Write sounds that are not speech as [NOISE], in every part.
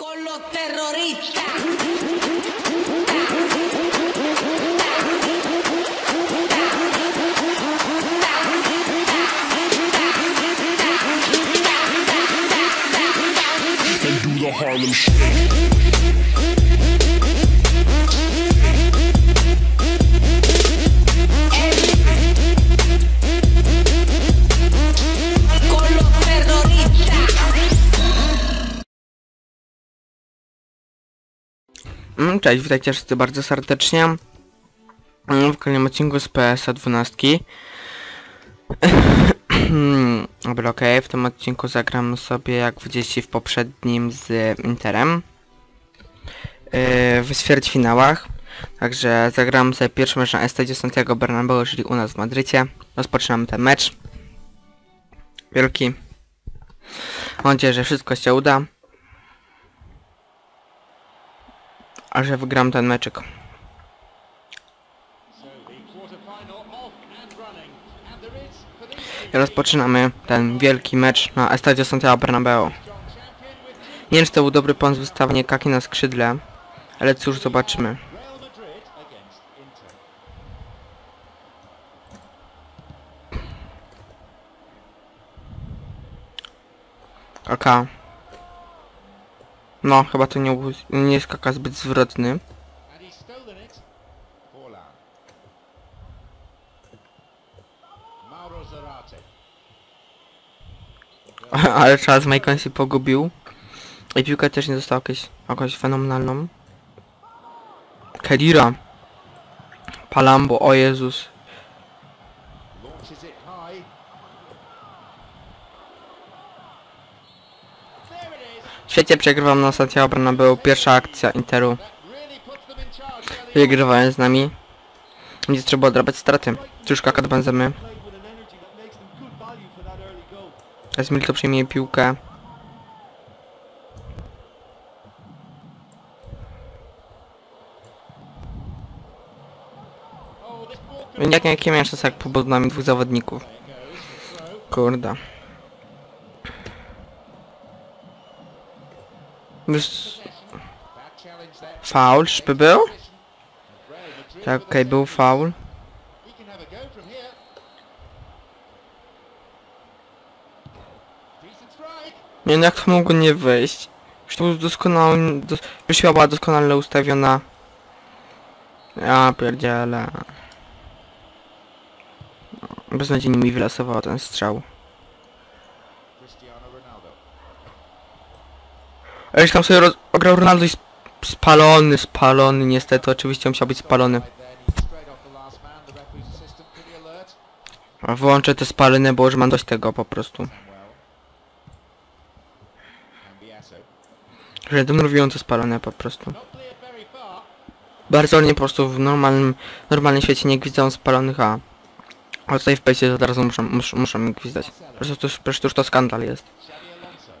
con los terroristas. Harlem Shake. Cześć, witajcie wszyscy bardzo serdecznie. Mm, w kolejnym odcinku z PSA 12 [COUGHS] Dobra, okej, w tym odcinku zagram sobie jak widzieliście w poprzednim z Interem. Yy, w ćwierćfinałach. Także zagram sobie pierwszy mecz na Estadio Santiago Bernabeu, czyli u nas w Madrycie. Rozpoczynamy ten mecz. Wielki. Mam nadzieję, że wszystko się uda a że wygram ten meczyk. I rozpoczynamy ten wielki mecz na Estadio Santiago Bernabeu. Nie wiem, czy to był dobry pomysł wystawienie Kaki na skrzydle, ale cóż, zobaczymy. Kaka. No, chyba to nie, nie jest Kaka zbyt zwrotny. [LAUGHS] Ale czas Majkon się pogubił. I piłka też nie została jakieś, jakąś fenomenalną. Kedira. Palambo, o Jezus. Świecie przegrywam na Santiago Bernabeu. Pierwsza akcja Interu. Wygrywając z nami. Będzie trzeba odrabiać straty. Cóż Kaka do Benzemy. Teraz Milito przyjmie piłkę. Jak jakie miałem czas jak nami dwóch zawodników. Kurde. Faul, czyżby był? Tak, okej, the był faul. Nie wiem jak to mogło nie wyjść. Już to był doskonale... Dos była doskonale ustawiona. Ja pierdzielę. No, Beznadziejnie mi wylasował ten strzał. Cristiano Ronaldo. A już tam sobie ograł Ronaldo i sp spalony, spalony niestety. Oczywiście musiał być spalony. A Wyłączę te spalone, bo już mam dość tego po prostu. Że denerwują te spalone po prostu. Bardzo ładnie po prostu w normalnym, normalnym świecie nie gwizdają spalonych, a... A tutaj w pejsie od razu muszą, muszą, muszą gwizdać. Po prostu po prostu to skandal jest. Xabi Alonso.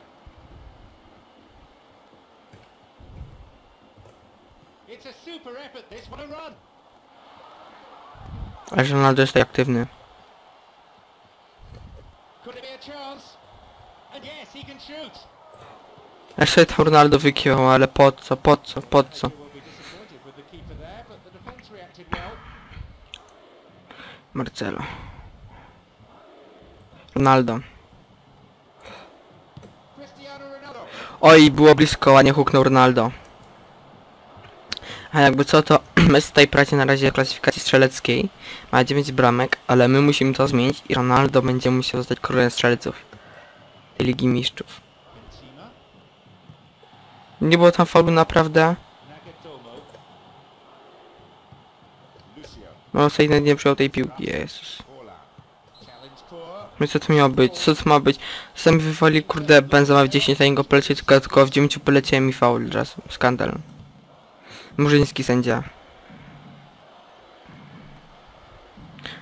It's a super effort. This one a run. Ale że Ronaldo jest tutaj aktywny. Ja sobie tam Ronaldo wykiwał, ale po co, po co, po co? Marcelo. Ronaldo. Oj, było blisko, a nie huknął Ronaldo. A jakby co, to Messi tutaj praci na razie klasyfikacji strzeleckiej. Ma 9 bramek, ale my musimy to zmienić i Ronaldo będzie musiał zostać królem strzelców. Tej Ligi Mistrzów. Nie było tam faulu naprawdę. No sobie nie przyjął tej piłki, Jezus. No co to miało być? Co to ma być? Sami wywali kurde Benzema w 10, na niego polecieć, tylko, tylko w 9 poleciałem mi faul raz. Skandal. Murzyński sędzia.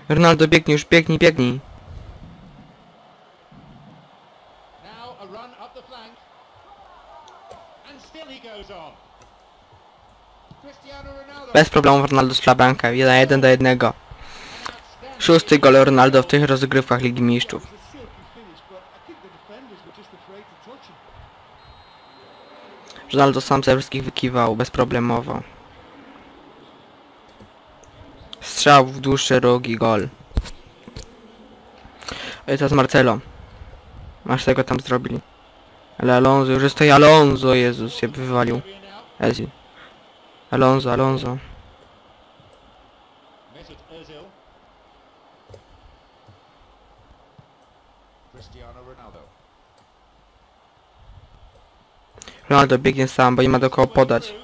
Ronaldo biegnie już, biegnij, biegnij. Bez problemu Ronaldo strzela bramkę, 1 do 1. Outstanding. Szósty gol Ronaldo w tych rozgrywkach Ligi Mistrzów. Ronaldo sam ze wszystkich wykiwał bezproblemowo. Strzał w dłuższe rogi, gol. I teraz Marcelo. Masz tego tam zrobili. Ale Alonso, już jest to Alonso, Jezus, się wywalił. Ezil. Alonso, Alonso. Mesut Ozil. Cristiano Ronaldo. Ronaldo biegnie sam, bo nie ma do kogo podać.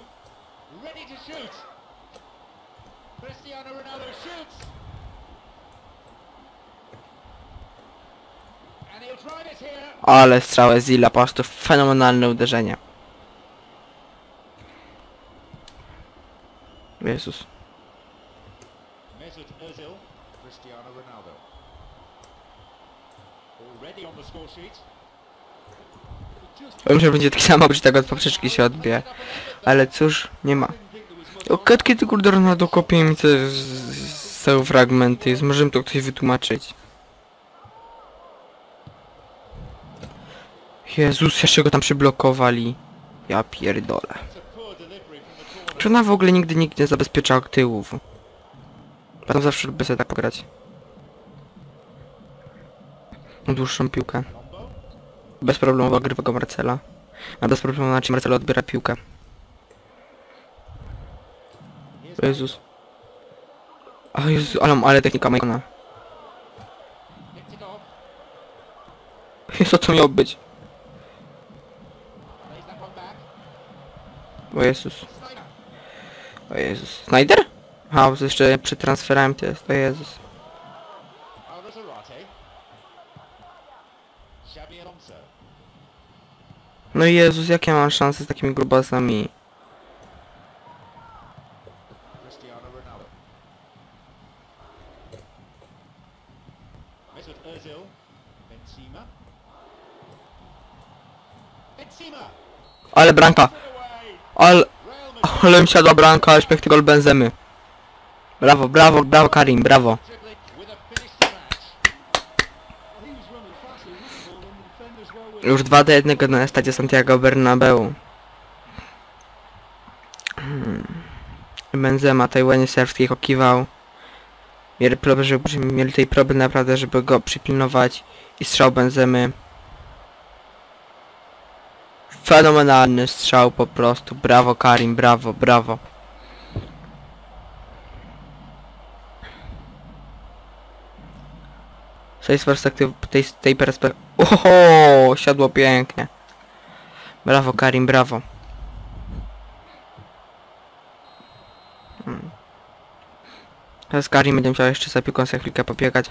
Ale strzał Ezila, po prostu fenomenalne uderzenie. Jezus. Myślę, że będzie tak samo, że tego od poprzeczki się odbije. Ale cóż, nie ma. Kiedy ty kurde Ronaldo kopie mi te całe fragmenty, może mi to ktoś wytłumaczyć. Jezus, jeszcze go tam przyblokowali. Ja pierdolę. Czy ona w ogóle nigdy nikt nie zabezpieczał tyłów? Potem zawsze lubię sobie tak pograć. Dłuższą piłkę. Lombo. Bez problemu ogrywa go Marcela. A bez problemu na czym Marcela odbiera piłkę. O Jezus. O Jezu, ale, ale technika Majkona. Jezu, co miało być? O Jezus. O Jezus. Snyder? A, jeszcze przed transferami to jest. O Jezus. No Jezus, jakie mam szanse z takimi grubasami? Ale branka! Ale, ale mi siadła branka, śpiech gol Benzemy. Brawo, brawo, brawo Karim, brawo. Już 2 do 1 na stadzie Santiago Bernabeu. Hmm. Benzema, Tajwanie serbskich okiwał. Mieli, problem, żeby, mieli tutaj problem naprawdę, żeby go przypilnować. I strzał Benzemy. Fenomenalny strzał po prostu. Brawo Karim, brawo, brawo. Z tej perspektywy, tej, tej perspektywy... Oho, siadło pięknie. Brawo Karim, brawo. Hmm. Teraz Karim będzie musiał jeszcze za piłką sobie chwilkę pobiegać.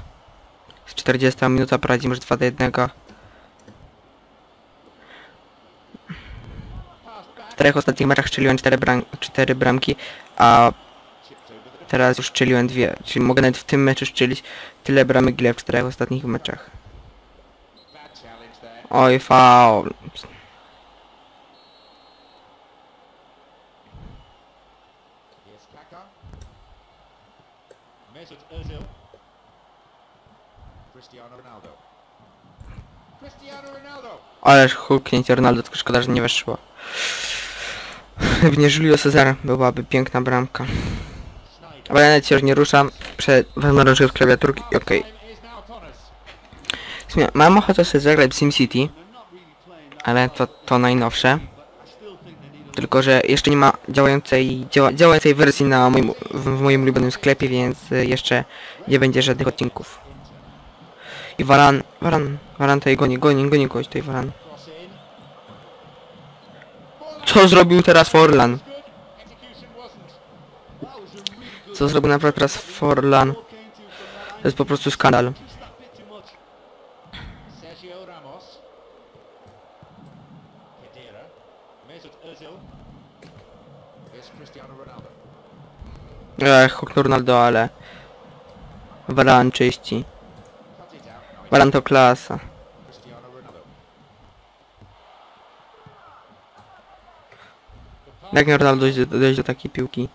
Z 40 minuta prowadzi już 2 do 1. Passed back. W czterech ostatnich meczach strzeliłem 4, bram 4 bramki, a teraz już strzeliłem dwie. Czyli mogę nawet w tym meczu strzelić tyle bramek, ile w czterech ostatnich meczach. Oj, faul. Ależ huknięcie Ronaldo, tylko szkoda, że nie weszło. Gdyby nie Julio Cezar, byłaby piękna bramka. Snyder. Ale nawet się już nie ruszam. Prze wezmę rączkę z klawiaturki okej. Okay. Mam ochotę sobie zagrać w SimCity, ale to, to najnowsze. Tylko, że jeszcze nie ma działającej, działa, działającej wersji na moim, w, w moim ulubionym sklepie, więc y, jeszcze nie będzie żadnych odcinków. I Waran, Waran, Waran tutaj goni, goni, goni kogoś tutaj Waran. Co zrobił teraz Forlan? Co zrobił naprawdę teraz Forlan? to jest po prostu skandal. Ech, Ronaldo, ale... Waran czyści. Waran to klasa. Jak Ronaldo dojść do, dojść do takiej piłki?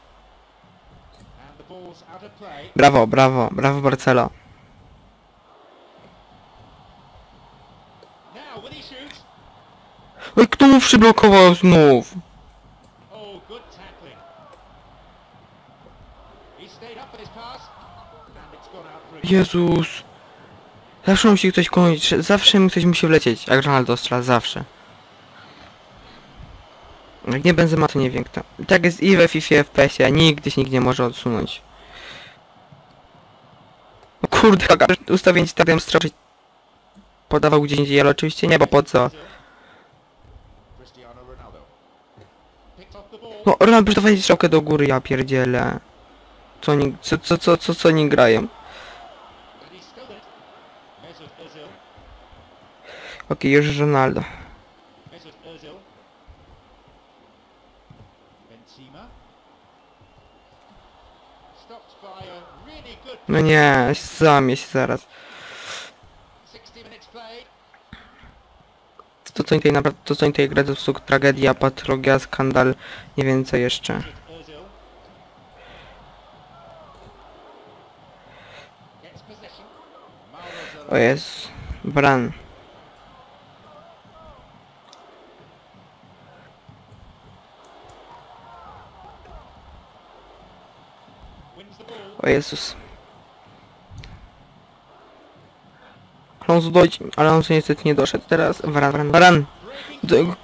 Brawo, brawo, brawo Barcelo. Oj, kto mu przyblokował znów? Jezus. Zawsze musi ktoś kończyć, zawsze ktoś musi wlecieć, jak Ronaldo strzela, zawsze. Jak nie Benzema, to nie wiem kto. Tak jest i we FIFA, i w PESie, nikt gdzieś nikt nie może odsunąć. Kurde, ustawienie bym strzał, podawał gdzie indziej, ale oczywiście nie, bo po co? No, Ronaldo, dawaj strzałkę do góry, ja pierdzielę. Co oni, co, co, co, co, co oni grają? Okej, już Ronaldo. No nie, zamię się zaraz. 60 minutes play. To co tutaj naprawdę, to co oni tutaj gra to prostu tragedia, patologia, skandal, nie co jeszcze. O jest, Bran. O Jezus. Alonso ale Alonso niestety nie doszedł teraz. Varan, Varan, Varan!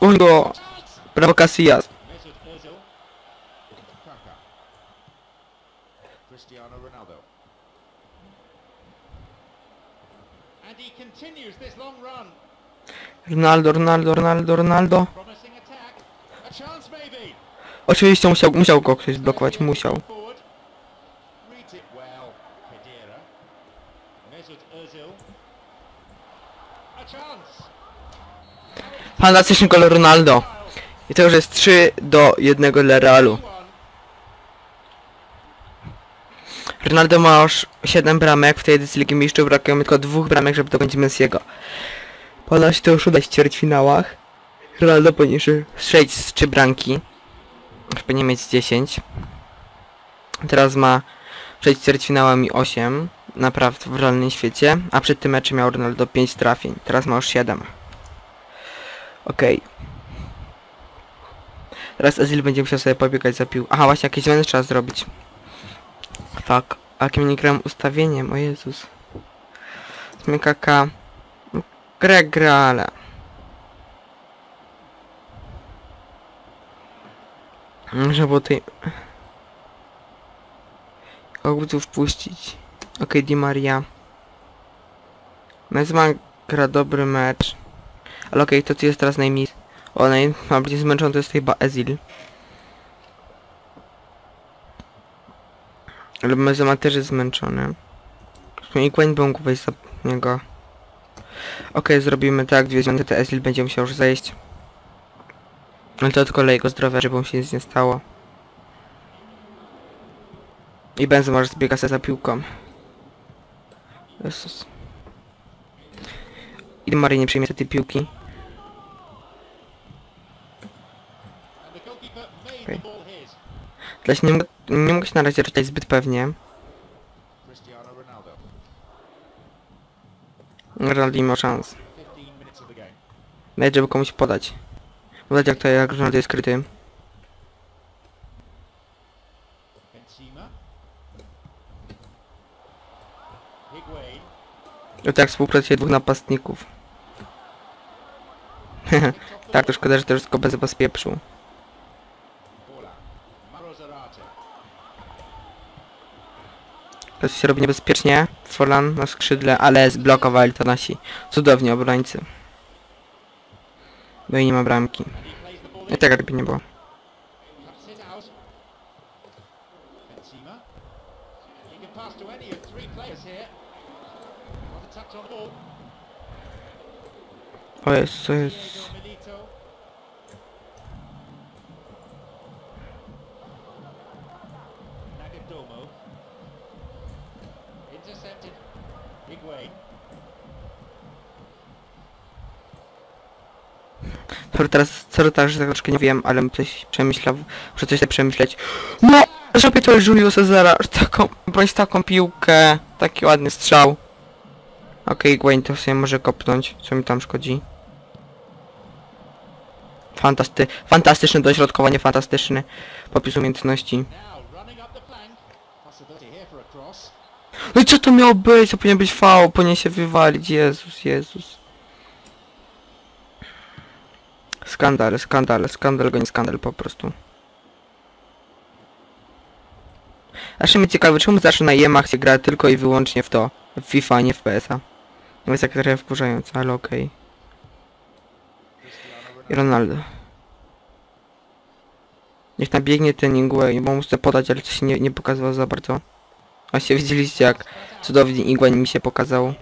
Goń go! Brawo Casillas! Cristiano Ronaldo. And he continues this long run. Ronaldo, Ronaldo, Ronaldo. Oczywiście musiał, musiał go ktoś zblokować, musiał. Fantastyczny gol Ronaldo. I to już jest 3 do 1 dla Realu. Ronaldo ma już 7 bramek, w tej edycji Ligi Mistrzów brakuje mu tylko dwóch bramek, żeby dogonić Messiego. Powinno się to już udać w ćwierćfinałach. Ronaldo jeszcze strzelić z 3 bramki. Już powinien mieć z 10. Teraz ma przed ćwierćfinałami 8. Naprawdę w realnym świecie. A przed tym meczem miał Ronaldo 5 trafień. Teraz ma już 7. Okej. Teraz Ezil będzie musiał sobie pobiegać za pił. Aha, właśnie jakieś zmiany trzeba zrobić. Fuck. A jakim nie grałem ustawieniem? O Jezus. Zmiekaka. Grę gra, ale... Może było tej... Kogo wpuścić? Okej, Di Maria. Mezma gra dobry mecz. Ale okej, to tu jest teraz najmniej... O, naj... najbardziej zmęczony to jest chyba Ezil. Ale Mezema też jest zmęczony. I Gwen był mógł wejść za niego. Okej, zrobimy tak, dwie zmiany, to Ezil będzie musiał już zejść. Ale to tylko dla jego zdrowia, żeby mu się nic nie stało. I Benzo może zbiega sobie za piłką. Jezus. I Marii nie przyjmie tej piłki. Dla nie, nie mogę się na razie ruszać zbyt pewnie. Ronaldo. Ma szans. 15 minutes of the game. Nawet żeby komuś podać. Podać jak to jak Ronaldo jest kryty. Benzema. Higuain. I tak współpracuje dwóch napastników. [LAUGHS] tak, to szkoda, że to wszystko bez was Się robi niebezpiecznie. Forlan na skrzydle, ale zblokowali to nasi cudowni obrońcy. No i nie ma bramki. I in. tak jakby nie było. Cuts it out. Benzema. Sorry, teraz, sorry, tak, że tak troszkę nie wiem, ale coś przemyślał, muszę coś sobie przemyśleć. No! Zrobię to Julio Cezara, taką, broń taką piłkę, taki ładny strzał. Okej, Gwen to sobie może kopnąć, co mi tam szkodzi. Fantasty, fantastyczne dośrodkowanie, fantastyczny popis umiejętności. No i co to miało być? To powinien być V, powinien się wywalić. Jezus, Jezus. Skandal, skandal, skandal go nie skandal po prostu. Aż mnie ciekawe, czemu zawsze na jemach się gra tylko i wyłącznie w to. W FIFA, a nie w PS-a. No jest jak trochę wkurzające, ale okej. I Ronaldo. Niech nabiegnie ten Ingwe, bo muszę podać, ale się nie, nie pokazywało za bardzo. Właśnie widzieliście jak cudownie Ingwe mi się pokazał.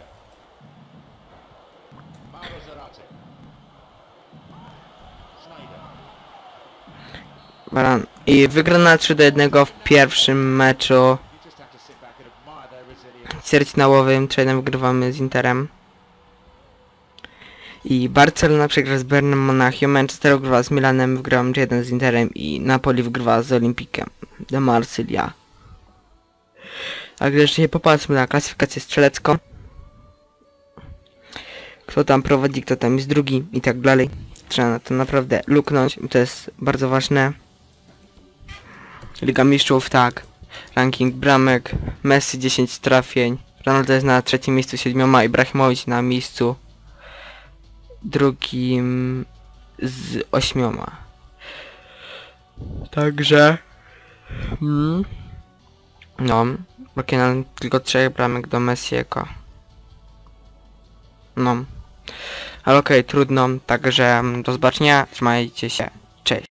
Baran. I wygrana 3 do 1 w pierwszym meczu ćwierćfinałowym, 3 wygrywamy z Interem. I Barcelona przegra z Bernem Monachium, Manchester wygrywa z Milanem, wygrałem 1 z Interem i Napoli wygrywa z Olimpikiem de Marsylia. Także jeszcze nie popatrzmy na klasyfikację strzelecką. Kto tam prowadzi, kto tam jest drugi i tak dalej. Trzeba na to naprawdę luknąć, to jest bardzo ważne. Liga Mistrzów, tak. Ranking bramek, Messi 10 trafień, Ronaldo jest na trzecim miejscu 7, Ibrahimowicz na miejscu drugim z ośmioma. Także... Mm, no, brakuje nam tylko trzech bramek do Messiego. No. Ale okej, trudno, także mm, do zobaczenia, trzymajcie się, cześć.